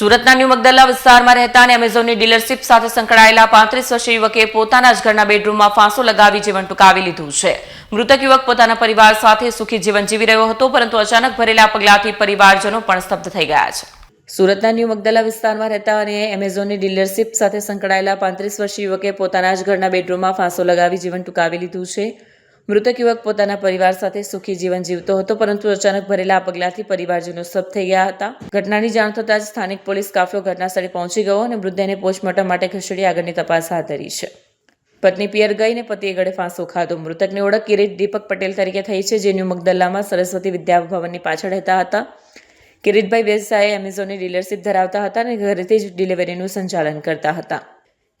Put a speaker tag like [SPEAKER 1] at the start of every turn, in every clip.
[SPEAKER 1] સુરતના ન્યૂ મગદલ્લા વિસ્તારમાં રહેતા અને એમેઝોનની ડીલરશીપ સાથે સંકળાયેલા પાંત્રીસ વર્ષીય યુવકે પોતાના જ ઘરના બેડરૂમમાં ફાંસો લગાવી જીવન ટૂંકાવી લીધું છે. મૃતક યુવક પોતાના પરિવાર સાથે સુખી જીવન જીવી રહ્યો હતો, પરંતુ અચાનક ભરેલા પગલાથી પરિવારજનો પણ સ્તબ્ધ થઈ ગયા છે. સુરતના ન્યૂ મગદલા વિસ્તારમાં રહેતા અને એમેઝોનની ડીલરશીપ સાથે સંકળાયેલા પાંત્રીસ વર્ષીય યુવકે પોતાના જ ઘરના બેડરૂમમાં ફાંસો લગાવી જીવન ટૂંકાવી લીધું છે. મૃતક યુવક પોતાના પરિવાર સાથે સુખી જીવન જીવતો હતો, પરંતુ અચાનક ભરેલા આ પગલાથી પરિવારજનો સબ થઈ ગયા હતા. ઘટનાની જાણ થતાં જ સ્થાનિક પોલીસ કાફલો ઘટના સ્થળે પહોંચી ગયો અને મૃતદેહને પોસ્ટમોર્ટમ માટે ખસેડી આગળની તપાસ હાથ ધરી છે. પત્ની પિયર ગઈ ને પતિએ ગળે ફાંસો ખાધો. મૃતકની ઓળખ કિરીટ દીપક પટેલ તરીકે થઈ છે, જે ન્યૂ મગદલ્લામાં સરસ્વતી વિદ્યાભવનની પાછળ રહેતા હતા. કિરીટભાઈ વ્યવસાયે એમેઝોનની ડીલરશીપ ધરાવતા હતા અને ઘરેથી જ ડિલિવરીનું સંચાલન કરતા હતા.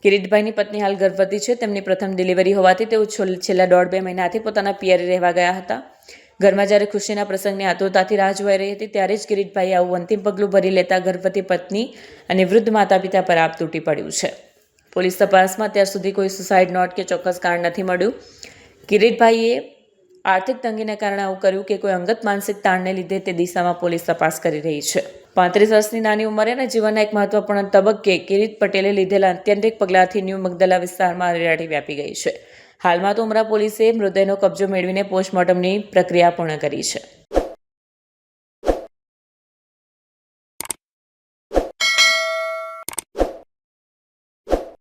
[SPEAKER 1] કિરીટભાઈની પત્ની હાલ ગર્ભવતી છે. તેમની પ્રથમ ડિલિવરી હોવાથી તેઓ છેલ્લા દોઢ બે મહિનાથી પોતાના પિયરે રહેવા ગયા હતા. ઘરમાં જ્યારે ખુશીના પ્રસંગની આતુરતાથી રાહ જોવાઈ રહી હતી, ત્યારે જ કિરીટભાઈએ આવું અંતિમ પગલું ભરી લેતા ગર્ભવતી પત્ની અને વૃદ્ધ માતા પિતા પર આપ તૂટી પડ્યું છે. પોલીસ તપાસમાં અત્યાર સુધી કોઈ સુસાઇડ નોટ કે ચોક્કસ કારણ નથી મળ્યું. કિરીટભાઈએ આર્થિક તંગીને કારણે આવું કર્યું કે કોઈ અંગત માનસિક તાણને લીધે તે દિશામાં પોલીસ તપાસ કરી રહી છે. પાંત્રીસ વર્ષની નાની ઉંમરે અને જીવનના એક મહત્વપૂર્ણ તબક્કે કિરીટ પટેલે લીધેલા અત્યંતિક પગલાંથી ન્યૂ મગદલા વિસ્તારમાં અરેરાટી વ્યાપી ગઈ છે. હાલમાં તો ઉમરા પોલીસે મૃતદેહનો કબજો મેળવીને પોસ્ટમોર્ટમની પ્રક્રિયા પૂર્ણ કરી છે.